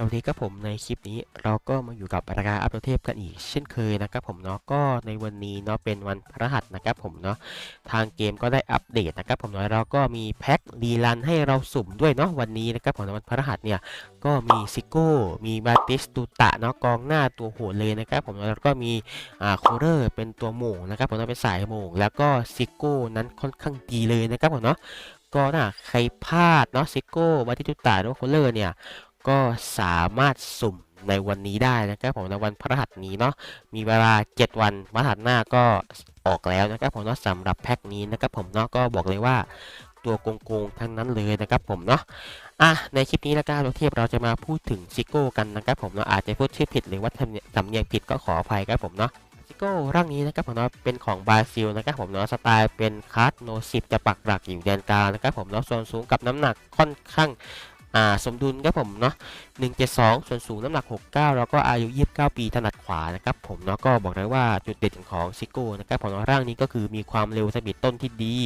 สวัสดีครับผมในคลิปนี้เราก็มาอยู่กับรายการอัปเดทพกันอีก เช่นเคยนะครับผมเนาะก็ในวันนี้เนาะเป็นวันพฤหัสนะครับผมเนาะทางเกมก็ได้อัปเดตนะครับผมเนาะเราก็มีแพ็ครีลันให้เราสุ่มด้วยเนาะวันนี้นะครับผมวันพฤหัสเนี่ยก็มีซิโก้มีบาติสตูตะเนาะกองหน้าตัวโหดเลยนะครับผมแล้วก็มีอ่าโคเรอร์เป็นตัวโม่งนะครับผมเนาเป็นสายโม่งแล้วก็ซิโก้นั้นค่อนข้างดีเลยนะครับผมเนาะก็ถ้าใครพลาดเนาะซิโก้บาติสตูตะหรือโคเรอร์เนี่ย ก็สามารถสุ่มในวันนี้ได้นะครับผมในวันพฤหัสนี้เนาะมีเวลา 7 วันพฤหัสหน้าก็ออกแล้วนะครับผมเนาะสำหรับแพ็คนี้นะครับผมเนาะก็บอกเลยว่าตัวโกงๆทั้งนั้นเลยนะครับผมเนาะอะในคลิปนี้นะครับเราเทียบเราจะมาพูดถึงซิโก้กันนะครับผมเนาะอาจจะพูดชื่อผิดหรือว่าสำเนียงสำเนียงผิดก็ขออภัยครับผมเนาะซิโก้ร่างนี้นะครับผมเนาะเป็นของบราซิลนะครับผมเนาะสไตล์เป็นคาร์ดโนสิบจะปักหลักอยู่แดนกลางนะครับผมเนาะส่วนสูงกับน้ำหนักค่อนข้าง อ่าสมดุลครับผมเนาะ172 ส่วนสูงน้ำหนัก 69 แล้วก็อายุ 29 ปีถนัดขวานะครับผมเนาะก็บอกเลยว่าจุดเด่นของซิโก้นะครับผมร่างนี้ก็คือมีความเร็วสปีดต้นที่ดี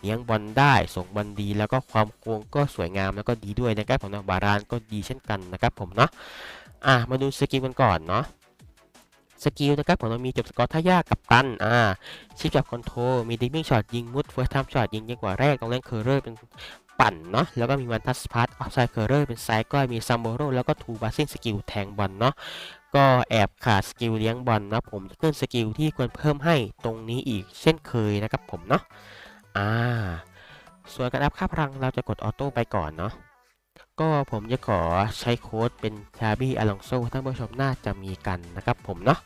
เลี้ยงบอลได้ส่งบอลดี แล้วก็ความโค้งก็สวยงามแล้วก็ดีด้วยนะครับผมเนาะบารานก็ดีเช่นกันนะครับผมเนาะอะมาดูสกิลกันก่อนเนาะสกิลนะครับผมเรามีจบสกอร์ท่ายากกับตัน อ่า ชิปจับคอนโทรลมีดิมิ่งช็อตยิงมุดเฟิร์สไทม์ช็อตยิงยิ่งกว่าแรกต้องเล่นเคอร์เรอร์เป็น ปั่นเนาะแล้วก็มีวันทัสพาร์ตออฟไซด์เคอร์เรอร์เป็นไซด์ก้อยมีซัมโบโรแล้วก็ทูบาซิ่งสกิลแทงบอลเนาะก็แอบขาดสกิลเลี้ยงบอลนะผมจะขึ้นสกิลที่ควรเพิ่มให้ตรงนี้อีกเช่นเคยนะครับผมเนาะอ่าส่วนการอัพค่าพลังเราจะกดออโต้ไปก่อนเนาะก็ผมจะขอใช้โค้ดเป็นชาบี้อลองโซท่านผู้ชมน่าจะมีกันนะครับผมเนาะ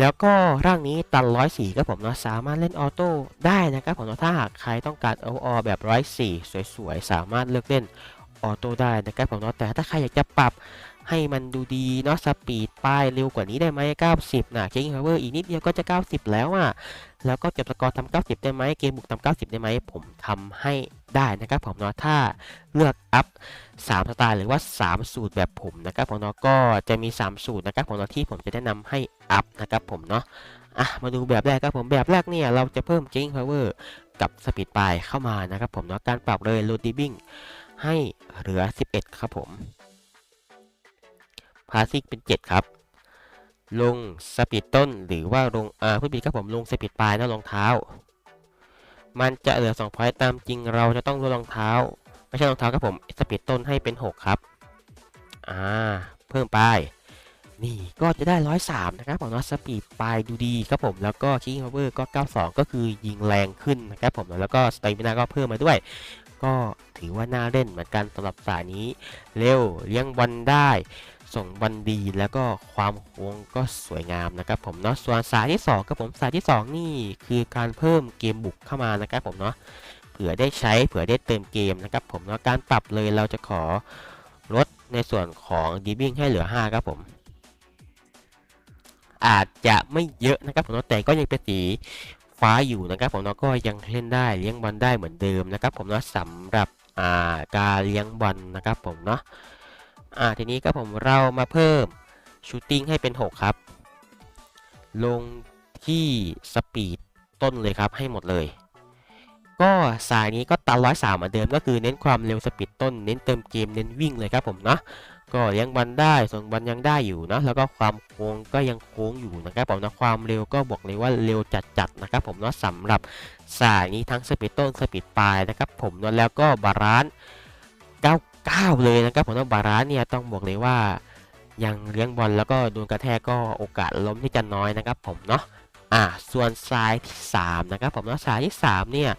แล้วก็ร่างนี้ตันร้อยสี่ครับผมเนาะสามารถเล่นออโต้ได้นะครับผมเนาะถ้าหากใครต้องการเอาออแบบร้อยสี่สวยๆ สามารถเลือกเล่นออโต้ได้นะครับผมเนาะแต่ถ้าใครอยากจะปรับ ให้มันดูดีเนาะสปีดป้ายเร็วกว่านี้ได้ไหม90 นะเคิงพาวเวอร์อีกนิดเดียวก็จะ 90 แล้วอะแล้วก็เก็บสกอร์ทำ90 ได้ไหมเกมบุกทำ90 ได้ไหมผมทำให้ได้นะครับผมเนาะถ้าเลือกอัพ 3 สไตล์หรือว่า 3 สูตรแบบผมนะครับผมเนาะก็จะมี 3 สูตรนะครับผมเนาะที่ผมจะแนะนำให้อัพนะครับผมเนาะอะมาดูแบบแรกครับผมแบบแรกเนี่ยเราจะเพิ่ม King Power กับ Speed ปลายเข้ามานะครับผมเนาะการปรับเลย Load Dipping ให้เหลือ 11 ครับผม พาซิกเป็น 7 ครับ ลงสปีดต้นหรือว่าลงอ่าผู้บิดครับผมลงสปีดปลายนะรองเท้า มันจะเหลือ2พอยต์ตามจริงเราจะต้องลดรองเท้า ไม่ใช่รองเท้าครับผมสปีดต้นให้เป็น 6 ครับอ่าเพิ่มไปนี่ก็จะได้ 103 นะครับผมเนาะสปีดปลายดูดีครับผมแล้วก็คิงพาวเวอร์ก็ 92 ก็คือยิงแรงขึ้นนะครับผมแล้วก็สเตมินาก็เพิ่มมาด้วย ก็ถือว่าน่าเล่นเหมือนกันสำหรับสายนี้ เร็วเลี้ยงบอลได้ ส่งบอลดีแล้วก็ความโค้งก็สวยงามนะครับผมเนาะส่วนสายที่2ครับผมสายที่ 2 นี่คือการเพิ่มเกมบุกเข้ามานะครับผมเนาะเผื่อได้ใช้เผื่อได้เติมเกมนะครับผมเนาะการปรับเลยเราจะขอลดในส่วนของดีบิ้งให้เหลือ 5 ครับผมอาจจะไม่เยอะนะครับผมแต่ก็ยังเป็นสี ฟ้าอยู่นะครับผมเนาะก็ยังเล่นได้เลี้ยงบอลได้เหมือนเดิมนะครับ ผมเนาะสำหรับอ่าการเลี้ยงบอลนะครับผมเนาะอ่าทีนี้ก็ผมเรามาเพิ่มชูตติ้งให้เป็น 6 ครับ ลงที่สปีดต้นเลยครับให้หมดเลย ก็สายนี้ก็ตันร้อยสามเหมือนเดิมก็คือเน้นความเร็วสปีดต้น เน้นเติมเกมเน้นวิ่งเลยครับผมเนาะ ก็เลี้ยงบอลได้ส่งบอลยังได้อยู่นะแล้วก็ความโค้งก็ยังโค้งอยู่นะครับผมนะความเร็วก็บอกเลยว่าเร็วจัดๆนะครับผมเนาะสำหรับสายนี้ทั้งสปีดต้นสปีดปลายนะครับผมเนาะแล้วก็บาลานซ์99 เลยนะครับผมว่าบาร้านเนี่ยต้องบอกเลยว่ายังเลี้ยงบอลแล้วก็โดนกระแทกก็โอกาสล้มที่จะน้อยนะครับผมเนาะอ่าส่วนสายที่3นะครับผมเนาะสายที่3เนี่ย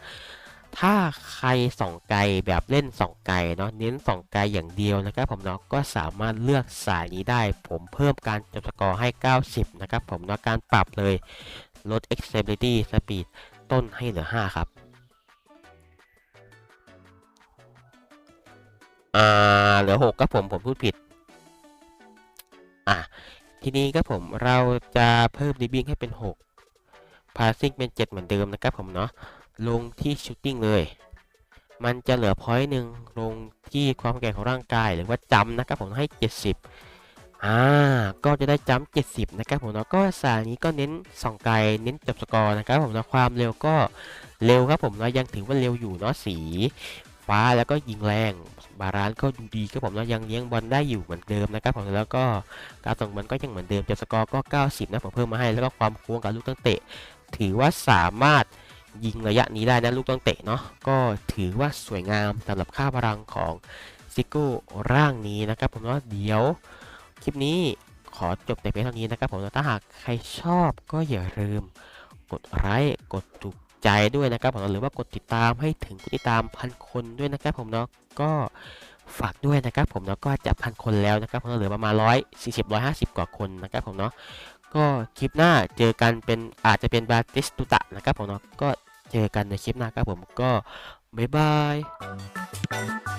ถ้าใครส่องไกลแบบเล่นส่องไกลเนาะเน้นส่องไกลอย่างเดียวนะครับผมเนาะก็สามารถเลือกสายนี้ได้ ผมเพิ่มการจบสกอร์ให้ 90 นะครับผมเนาะการปรับเลยลด accessibility speed ต้นให้เหลือ 5 ครับอ่าเหลือหกครับผมผมพูดผิดอะทีนี้ครับผมเราจะเพิ่มดิบิ้งให้เป็น6พาสซิ่งเป็น 7 เหมือนเดิมนะครับผมเนาะ ลงที่ชูตติ้งเลย มันจะเหลือพอยต์หนึ่งลงที่ความแข็งแกร่งของร่างกายหรือว่าจำนะครับผมให้ 70 อ่า ก็จะได้จำ70 นะครับผมเนาะก็สายนี้ก็เน้นส่องไกลเน้นจับสกอร์นะครับผมเนาะความเร็วก็เร็วครับผมเนาะยังถือว่าเร็วอยู่เนาะสีฟ้าแล้วก็ยิงแรง บาลานซ์ก็ดูดีครับผมเนาะยังเลี้ยงบอลได้อยู่เหมือนเดิมนะครับผมแล้วก็การส่งบอลก็ยังเหมือนเดิมจับสกอร์ก็ 90 นะผมเพิ่มมาให้แล้วก็ความโค้งกับลูกตั้งเตะ ถือว่าสามารถ ยิงระยะนี้ได้นะลูกตั้งเตะเนาะก็ถือว่าสวยงามสำหรับค่าพลังของซิโก้ร่างนี้นะครับผมเนาะเดี๋ยวคลิปนี้ขอจบแต่เพียงเท่านี้นะครับผมถ้าหากใครชอบก็อย่าลืมกดไลค์กดถูกใจด้วยนะครับผมหรือว่ากดติดตามให้ถึงติดตามพันคนด้วยนะครับผมเนาะก็ฝากด้วยนะครับผมเนาะก็จะพันคนแล้วนะครับผมเหลือประมาณร้อยสี่สิบร้อยห้าสิบกว่าคนนะครับผมเนาะก็คลิปหน้าเจอกันเป็นอาจจะเป็นบาติสตุตะนะครับผมเนาะก็ เจอกันในคลิปหน้าครับผมก็บ๊ายบาย